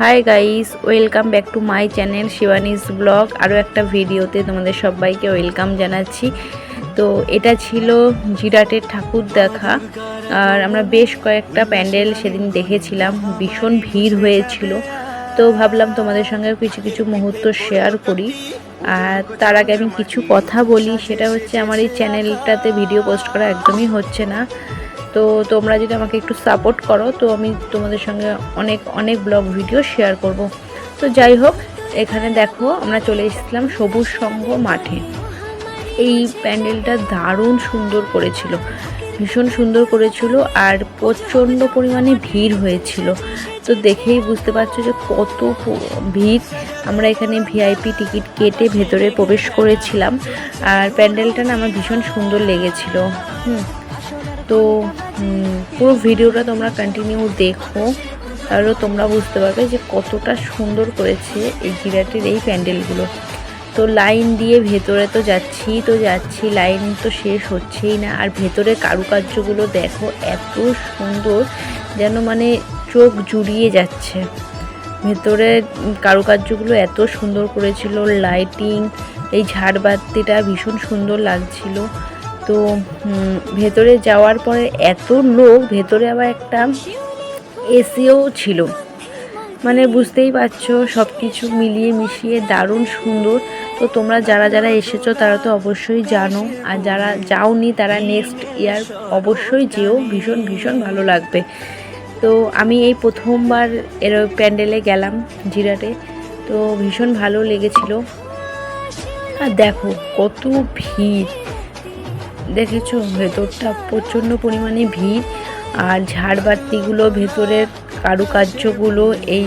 Hi guys welcome back to my channel Shivani's blog আরও একটা ভিডিওতে তোমাদের সবাইকে ওয়েলকাম জানাচ্ছি। তো এটা ছিল জিরাটের ঠাকুর দেখা। আর আমরা বেশ কয়েকটা প্যান্ডেল সেদিন দেখেছিলাম, ভীষণ ভিড় হয়েছিল। তো ভাবলাম তোমাদের সঙ্গে কিছু কিছু মুহূর্ত শেয়ার করি। আর তার আগে আমি কিছু কথা বলি, সেটা হচ্ছে আমার এই চ্যানেলটাতে ভিডিও পোস্ট করা একদমই হচ্ছে না। তো তোমরা যদি আমাকে একটু সাপোর্ট করো, তো আমি তোমাদের সঙ্গে অনেক অনেক ব্লগ ভিডিও শেয়ার করব। তো যাই হোক, এখানে দেখো আমরা চলে এসেছিলাম সবুজ সংঘ মাঠে। এই প্যান্ডেলটা দারুণ সুন্দর করেছিল, ভীষণ সুন্দর করেছিল আর প্রচণ্ড পরিমাণে ভিড় হয়েছিল। তো দেখেই বুঝতে পারছ যে কত ভিড়। আমরা এখানে ভিআইপি টিকিট কেটে ভেতরে প্রবেশ করেছিলাম আর প্যান্ডেলটা না আমার ভীষণ সুন্দর লেগেছিল। হুম। তো পুরো ভিডিওটা তোমরা কন্টিনিউ দেখো। তাহলে তোমরা বুঝতে পারবে যে কতটা সুন্দর করেছে এই জিরাটের এই প্যান্ডেলগুলো। তো লাইন দিয়ে ভেতরে তো যাচ্ছি তো যাচ্ছি, লাইন তো শেষ হচ্ছেই না। আর ভেতরে কারুকার্যগুলো দেখো, এত সুন্দর যেন মানে চোখ জুড়িয়ে যাচ্ছে। ভেতরে কারুকার্যগুলো এত সুন্দর করেছিল লাইটিং এই ঝাড়বাতিটা ভীষণ সুন্দর লাগছিল। তো ভেতরে যাওয়ার পরে এত লোক, ভেতরে আবার একটা এসিও ছিল। মানে বুঝতেই পারছ সব কিছু মিলিয়ে মিশিয়ে দারুণ সুন্দর। তো তোমরা যারা যারা এসেছ, তারা তো অবশ্যই জানো। আর যারা যাওনি, তারা নেক্সট ইয়ার অবশ্যই যেও। ভীষণ ভীষণ ভালো লাগবে। তো আমি এই প্রথমবার এর প্যান্ডেলে গেলাম জিরাটে। তো ভীষণ ভালো লেগেছিল। আর দেখো, কত ভিড়। দেখেছ? ভেতরটা প্রচণ্ড পরিমাণে ভিড়। আর ঝাড়বাতিগুলো, ভেতরের কারুকার্যগুলো, এই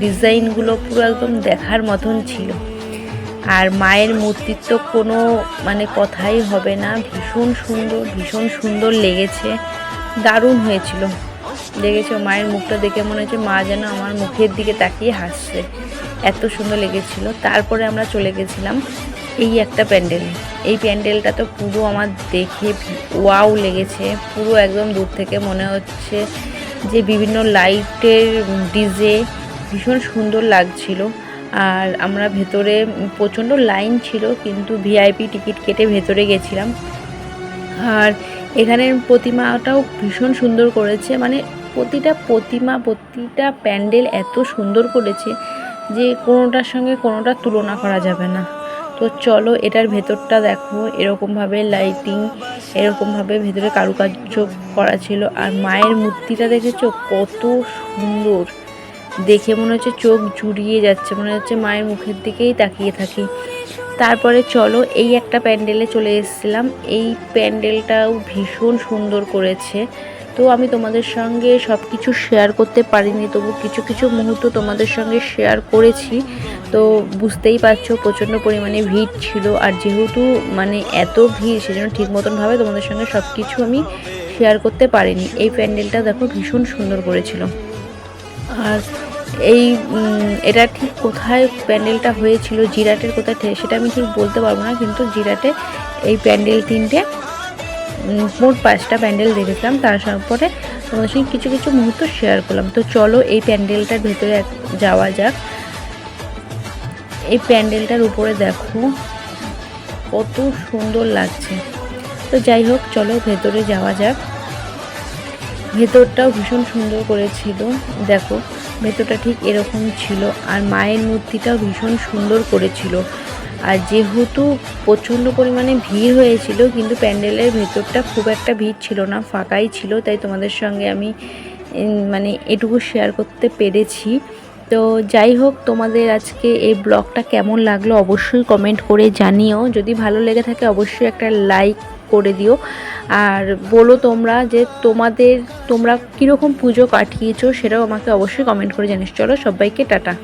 ডিজাইনগুলো পুরো একদম দেখার মতন ছিল। আর মায়ের মূর্তির তো কোনো মানে কথাই হবে না। ভীষণ সুন্দর ভীষণ সুন্দর লেগেছে। দারুণ হয়েছিল। দেখেছ মায়ের মুখটা দেখে মনে হচ্ছে মা যেন আমার মুখের দিকে তাকিয়ে হাসছে। এত সুন্দর লেগেছিল। তারপরে আমরা চলে গেছিলাম এই একটা প্যান্ডেল। এই প্যান্ডেলটা তো পুরো আমার দেখে ওয়াও লেগেছে। পুরো একদম দূর থেকে মনে হচ্ছে যে বিভিন্ন লাইটের ডিজে ভীষণ সুন্দর লাগছিল। আর আমরা ভেতরে প্রচণ্ড লাইন ছিল, কিন্তু ভিআইপি টিকিট কেটে ভেতরে গেছিলাম। আর এখানের প্রতিমাটাও ভীষণ সুন্দর করেছে। মানে প্রতিটা প্রতিমা, প্রতিটা প্যান্ডেল এত সুন্দর করেছে যে কোনোটার সঙ্গে কোনোটা তুলনা করা যাবে না। তো চলো এটার ভেতরটা দেখো। এরকমভাবে লাইটিং এরকমভাবে ভেতরে কারুকার্য করা ছিল। আর মায়ের মূর্তিটা দেখেছ? কত সুন্দর। দেখে মনে হচ্ছে চোখ জুড়িয়ে যাচ্ছে। মনে হচ্ছে মায়ের মুখের দিকেই তাকিয়ে থাকি। তারপরে চলো এই একটা প্যান্ডেলে চলে এসেছিলাম। এই প্যান্ডেলটাও ভীষণ সুন্দর করেছে। তো আমি তোমাদের সঙ্গে সব কিছু শেয়ার করতে পারিনি, তবু কিছু কিছু মুহূর্ত তোমাদের সঙ্গে শেয়ার করেছি। তো বুঝতেই পারছ, প্রচণ্ড পরিমাণে ভিড় ছিল, আর যেহেতু মানে এত ভিড়, সেজন্য ঠিক মতনভাবে তোমাদের সঙ্গে সব কিছু আমি শেয়ার করতে পারিনি। এই প্যান্ডেলটা দেখো ভীষণ সুন্দর করেছিল। আর এই এটা ঠিক কোথায় প্যান্ডেলটা হয়েছিল, জিরাটের কোথায়ঠে- সেটা আমি ঠিক বলতে পারব না, কিন্তু জিরাটে এই প্যান্ডেল তিনটে মোট পাঁচটা প্যান্ডেল দেখেছিলাম, তার পরে তোমাদের সঙ্গে কিছু কিছু মুহূর্ত শেয়ার করলাম। তো চলো এই প্যান্ডেলটার ভেতরে যাওয়া যাক। এই প্যান্ডেলটার উপরে দেখো, কত সুন্দর লাগছে। তো যাই হোক, চলো ভেতরে যাওয়া যাক। ভেতরটাও ভীষণ সুন্দর করেছিল। দেখো, ভেতরটা ঠিক এরকম ছিল। আর মায়ের মূর্তিটাও ভীষণ সুন্দর করেছিল। আর যেহেতু প্রচণ্ড পরিমাণে ভিড় হয়েছিল, কিন্তু প্যান্ডেলের ভেতরটা খুব একটা ভিড় ছিল না, ফাঁকাই ছিল, তাই তোমাদের সঙ্গে আমি মানে এটুকু শেয়ার করতে পেরেছি। তো যাই হোক, তোমাদের আজকে এই ব্লগটা কেমন লাগল অবশ্যই কমেন্ট করে জানিও। যদি ভালো লেগে থাকে, অবশ্যই একটা লাইক করে দিও। আর বলো তোমরা যে তোমাদের, তোমরা কীরকম পুজো কাটিয়েছো, সেটাও আমাকে অবশ্যই কমেন্ট করে জানিস চলো, সবাইকে টাটা।